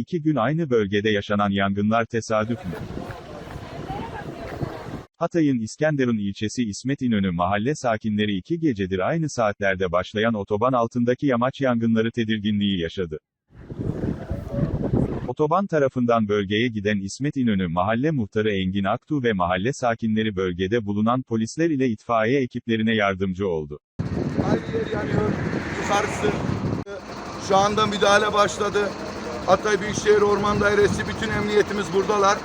İki gün aynı bölgede yaşanan yangınlar tesadüf mü? Hatay'ın İskenderun ilçesi İsmet İnönü mahalle sakinleri iki gecedir aynı saatlerde başlayan otoban altındaki yamaç yangınları tedirginliği yaşadı. Otoban tarafından bölgeye giden İsmet İnönü mahalle muhtarı Engin Aktuğ ve mahalle sakinleri bölgede bulunan polisler ile itfaiye ekiplerine yardımcı oldu. Aynı yer yanıyor. Yukarısı. Şu anda müdahale başladı. Hatay Büyükşehir Orman Dairesi bütün emniyetimiz buradalar.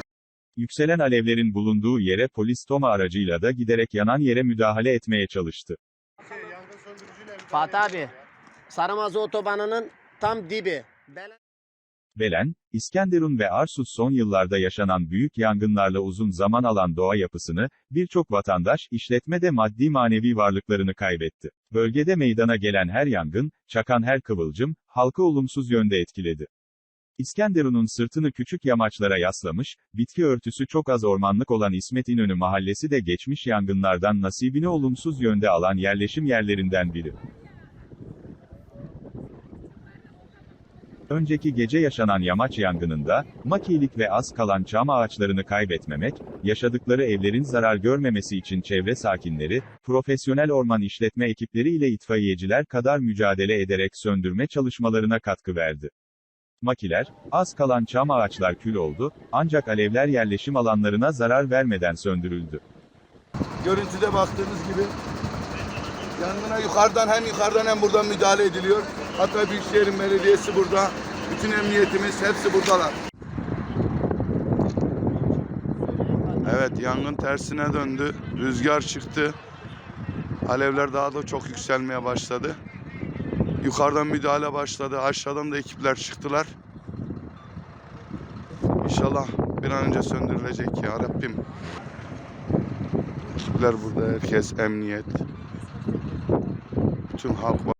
Yükselen alevlerin bulunduğu yere polis toma aracıyla da giderek yanan yere müdahale etmeye çalıştı. Fatih abi, Saramazı otobanının tam dibi. Belen- Belen, İskenderun ve Arsuz son yıllarda yaşanan büyük yangınlarla uzun zaman alan doğa yapısını, birçok vatandaş, işletme de maddi manevi varlıklarını kaybetti. Bölgede meydana gelen her yangın, çakan her kıvılcım, halkı olumsuz yönde etkiledi. İskenderun'un sırtını küçük yamaçlara yaslamış, bitki örtüsü çok az ormanlık olan İsmet İnönü mahallesi de geçmiş yangınlardan nasibini olumsuz yönde alan yerleşim yerlerinden biri. Önceki gece yaşanan yamaç yangınında, makilik ve az kalan çam ağaçlarını kaybetmemek, yaşadıkları evlerin zarar görmemesi için çevre sakinleri, profesyonel orman işletme ekipleri ile itfaiyeciler kadar mücadele ederek söndürme çalışmalarına katkı verdi. Makiler, az kalan çam ağaçlar kül oldu, ancak alevler yerleşim alanlarına zarar vermeden söndürüldü. Görüntüde baktığınız gibi yangına yukarıdan hem yukarıdan hem buradan müdahale ediliyor. Hatay Büyükşehir Belediyesi burada. Bütün emniyetimiz hepsi buradalar. Evet yangın tersine döndü. Rüzgar çıktı. Alevler daha da çok yükselmeye başladı. Yukarıdan müdahale başladı. Aşağıdan da ekipler çıktılar. İnşallah bir an önce söndürülecek ya Rabbim. Ekipler burada, herkes emniyet. Bütün halk var.